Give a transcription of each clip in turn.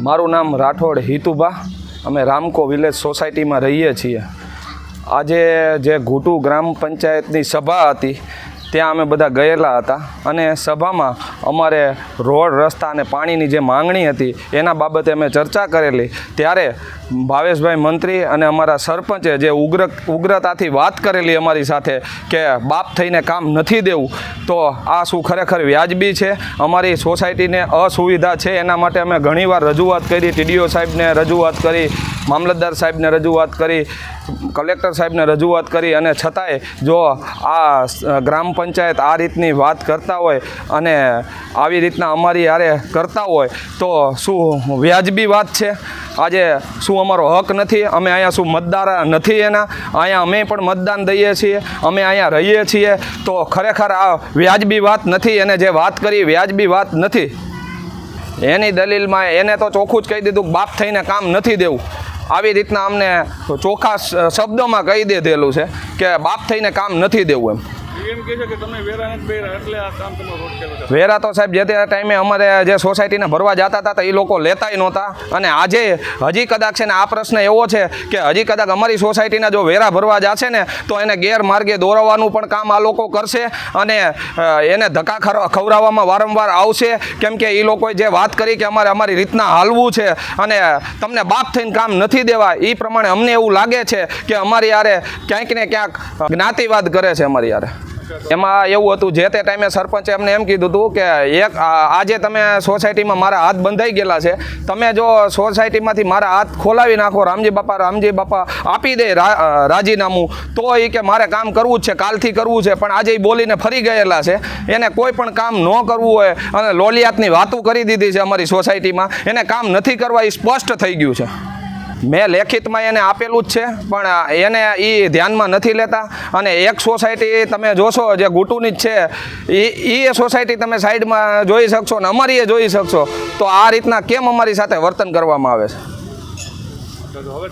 મારું નામ રાઠોડ હિતુભા. અમે રામકો વિલેજ સોસાયટીમાં રહીએ છીએ. આજે જે ઘૂટુ ગ્રામ પંચાયતની સભા હતી ત્યાં અમે બધા ગયેલા હતા અને સભામાં અમારે રોડ, રસ્તા અને પાણીની જે માંગણી હતી એના બાબતે અમે ચર્ચા કરેલી. ત્યારે ભાવેશભાઈ મંત્રી અને અમારા સરપંચે જે ઉગ્ર, ઉગ્રતાથી વાત કરેલી અમારી સાથે કે બાપ થઈને કામ નથી દેવું, તો આ શું ખરેખર વ્યાજબી છે? અમારી સોસાયટીને અસુવિધા છે, એના માટે અમે ઘણીવાર રજૂઆત કરી, ટીડીઓ સાહેબને રજૂઆત કરી, મામલતદાર સાહેબને રજૂઆત કરી, કલેક્ટર સાહેબને રજૂઆત કરી અને છતાંય જો આ ગ્રામ પંચાયત આ રીતની વાત કરતા હોય અને આવી રીતના અમારી યારે કરતા હોય, તો શું વ્યાજબી વાત છે? આજે શું અમારો હક નથી? અમે અહીંયા શું મતદાર નથી એના? અહીંયા અમે પણ મતદાન દઈએ છીએ, અમે અહીંયા રહીએ છીએ. તો ખરેખર આ વ્યાજબી વાત નથી, એને જે વાત કરી વ્યાજબી વાત નથી. એની દલીલમાં એને તો ચોખ્ખું જ કહી દીધું, બાપ થઈને કામ નથી દેવું. આવી રીતના અમને ચોખ્ખા શબ્દોમાં કહી દીધેલું છે કે બાપ થઈને કામ નથી દેવું એમ. વેરા તો સાહેબ, જે તે ટાઈમે અમારે જે સોસાયટીને ભરવા જતા હતા, તો એ લોકો લેતાય નહોતા. અને આજે હજી કદાચ છે ને આ પ્રશ્ન એવો છે કે હજી કદાચ અમારી સોસાયટીના જો વેરા ભરવા જશે ને, તો એને ગેરમાર્ગે દોરવાનું પણ કામ આ લોકો કરશે અને એને ધક્કા ખવડાવવામાં વારંવાર આવશે. કેમ કે એ લોકોએ જે વાત કરી કે અમારે અમારી રીતના હાલવું છે અને તમને બાપ થઈને કામ નથી દેવા, એ પ્રમાણે અમને એવું લાગે છે કે અમારી યારે ક્યાંક ને ક્યાંક જ્ઞાતિવાદ કરે છે અમારી યારે એમાં એવું હતું, જે તે ટાઈમે સરપંચે અમને એમ કીધું હતું કે એક આજે તમે સોસાયટીમાં મારા હાથ બંધાઈ ગયેલા છે. તમે જો સોસાયટીમાંથી મારા હાથ ખોલાવી નાખો, રામજી બાપા રામજી બાપા, આપી દે રાજીનામું, તો એ કે મારે કામ કરવું જ છે, કાલથી કરવું છે, પણ આજે બોલીને ફરી ગયેલા છે. એને કોઈ પણ કામ ન કરવું હોય અને લોલિયાતની વાતો કરી દીધી છે અમારી સોસાયટીમાં. એને કામ નથી કરવા એ સ્પષ્ટ થઈ ગયું છે. મેં લેખિતમાં એને આપેલું જ છે, પણ એને એ ધ્યાનમાં નથી લેતા. અને એક સોસાયટી તમે જોશો, જે ગુટુની જ છે એ એ સોસાયટી તમે સાઈડમાં જોઈ શકશો ને અમારી જોઈ શકશો. તો આ રીતના કેમ અમારી સાથે વર્તન કરવામાં આવે છે? હવે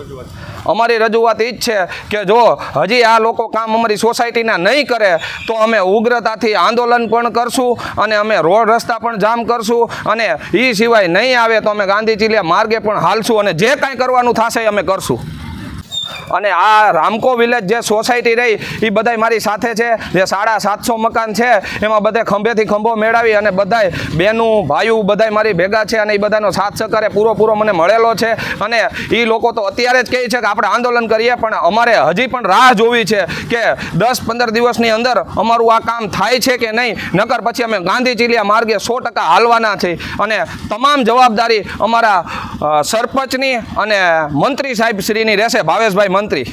રજૂઆત અમારી રજૂઆત એ જ છે કે જો હજી આ લોકો કામ અમારી સોસાયટીના નહીં કરે તો અમે ઉગ્રતાથી આંદોલન પણ કરશું અને અમે રોડ રસ્તા પણ જામ કરશું અને એ સિવાય નહીં આવે તો અમે ગાંધી ચીલિયા માર્ગે પણ હાલશું અને જે કાંઈ કરવાનું થશે અમે કરશું. અને આ રામકો વિલેજ જે સોસાયટી રહી એ બધાય મારી સાથે છે. જે સાડા સાતસો મકાન છે, એમાં બધે ખંભેથી ખંભો મેળવી અને બધાય બેનું, ભાઈઓ બધાય મારી ભેગા છે અને એ બધાનો સાથ સહકારે પૂરો મને મળેલો છે. અને એ લોકો તો અત્યારે જ કહે છે કે આપણે આંદોલન કરીએ, પણ અમારે હજી પણ રાહ જોવી છે કે દસ પંદર દિવસની અંદર અમારું આ કામ થાય છે કે નહીં? નકર પછી અમે ગાંધી ચીલિયા માર્ગે સો ટકા હાલવાના છે. અને તમામ જવાબદારી અમારા સરપંચની અને મંત્રી સાહેબ શ્રીની રહેશે. ભાવેશભાઈ મંત્રી